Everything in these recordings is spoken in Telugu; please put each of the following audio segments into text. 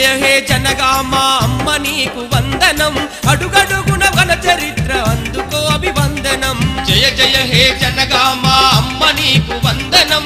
జయ హే జనగామ అమ్మ నీకు వందనం. అడుగడుగున వన చరిత్ర అందుకో అభివందనం. జయ జయ హే జనగామ అమ్మ నీకు వందనం.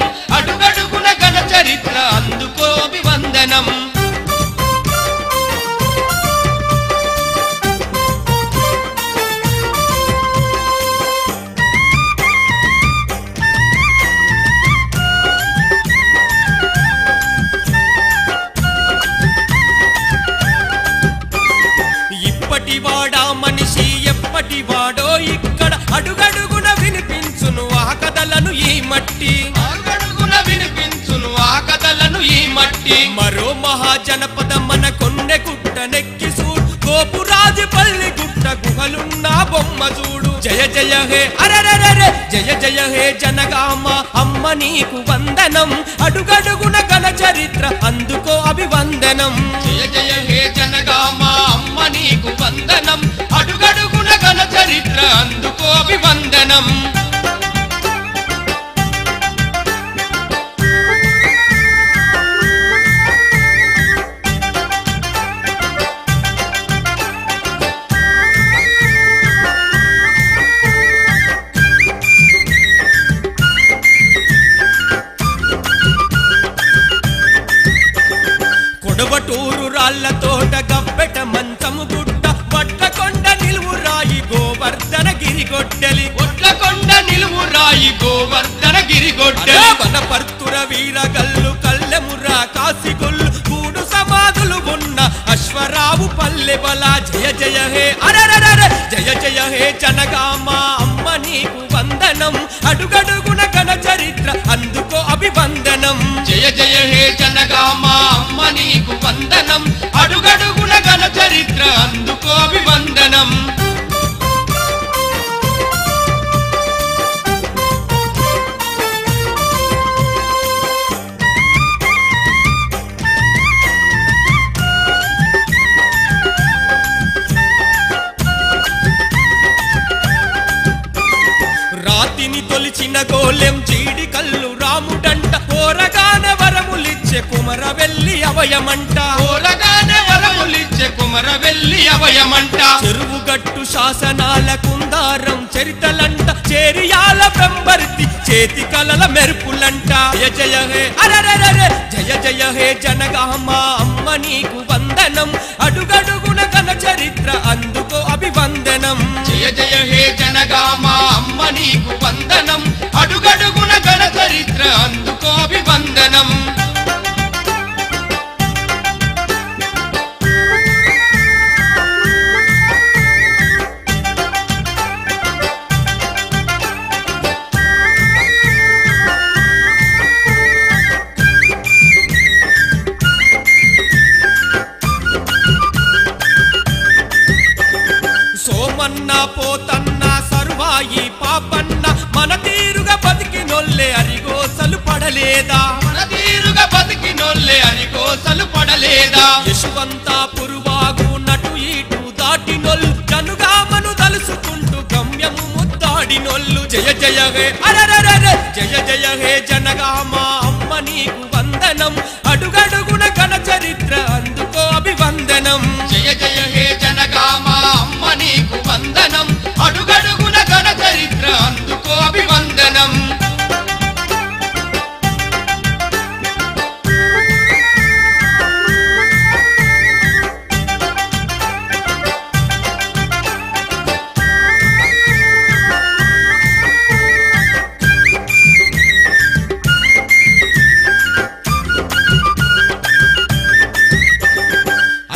అడుగడుగున వినిపించును ఆ కథలను ఈ మట్టి. అడుగడుగున వినిపించును ఆ కథలను ఈ మట్టి. మరో మహాజనపద మన కొండె గుట్ట నెక్కి చూడు. గోపురాజు పల్లి గుట్ట గుహలున్న బొమ్మ చూడు. జయ జయ హే అరరరరే జయ జయ హే జనగామ అమ్మ నీకు వందనం. అడుగడుగున గల చరిత్ర అందుకో అభివందనం. అభివందనం కొడవటూరు రాళ్ళ తోట గబ్బెట మంచము గుట్ట పట్టకొండ నిలువు రాయి గోవర్ధన గిరిగొడ్డలి వడ్లకొండ రాయి గోవర్ధన గిరిగొడ్డలి వనపర్తుర వీరగల్లు కల్లెమురా కాసిగొల్లు మూడు సమాధులు ఉన్న అశ్వరావు పల్లె బల. జయ జయ హే అరరరర. జయ జయ హే జనగామ అమ్మ నీకు వందనం. అడుగడుగు రాతిని తొలిచిన గోలెం జీడి కల్లు రాముడంట. ఓరగాన వరములిచ్చే కుమర వెళ్ళి అవయమంట. ఓరగాన వరములిచ్చే కుమర వెళ్ళి అవయమంట. చెరువు గట్టు శాసనాల కుందారం చరితలంట. చేరియాల బ్రహ్మర్తి చేతి కలల మెరుపులంట. జయ జయ హే. అరరరరే జయ జయ హే జనగామ అమ్మ నీకు వందనం. అడుగడుగున గల చరిత్ర అందుకో అభివందనం. జయ జయ హే చరిత్ర అందుకో అభివందనం. సోమన్న పోతన్న సర్వాయి పాపన్న మన తీరుగా బతికి నొల్లే అరిగి పడలేదా? మన తీరుగా బతికినొల్లే అరిగోసలు పడలేదా? యశవంత పురువాగు నటు ఈటు దాటినొల్లు జనుగామను తలుసుకుంటూ గమ్యము ముద్దాడినొల్లు జయ జయ హే. అరరరరే. జయ జయ హే జనగామ అమ్మ నీకు వందనం.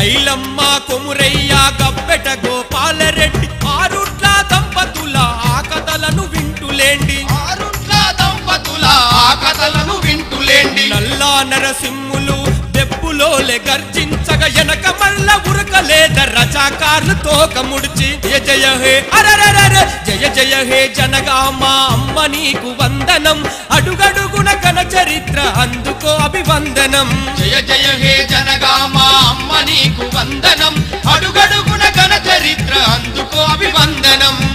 ఐలమ్మ కొమురయ్య గబ్బెట గోపాలరెడ్డి ఆరుట్ల దంపతుల ఆ కథలను వింటులేండి. ఆరుట్ల దంపతుల ఆ కథలను వింటులేండి. నల్లా నరసింహులు దెబ్బులోలే గర్జించగ ఎనక మల్ల ఉరకలేద రజాకార్లు తోక ముడిచి జయ జయ హే అరరరర జయ జయ హే జనగామ అమ్మ నీకు వందనం అడుగడుగున కన చరిత్ర అందుకో అభివందనం. జయ జయ హే జనగామా అమ్మ నీకు వందనం. అడుగడుగున ఘన చరిత్ర అందుకో అభివందనం.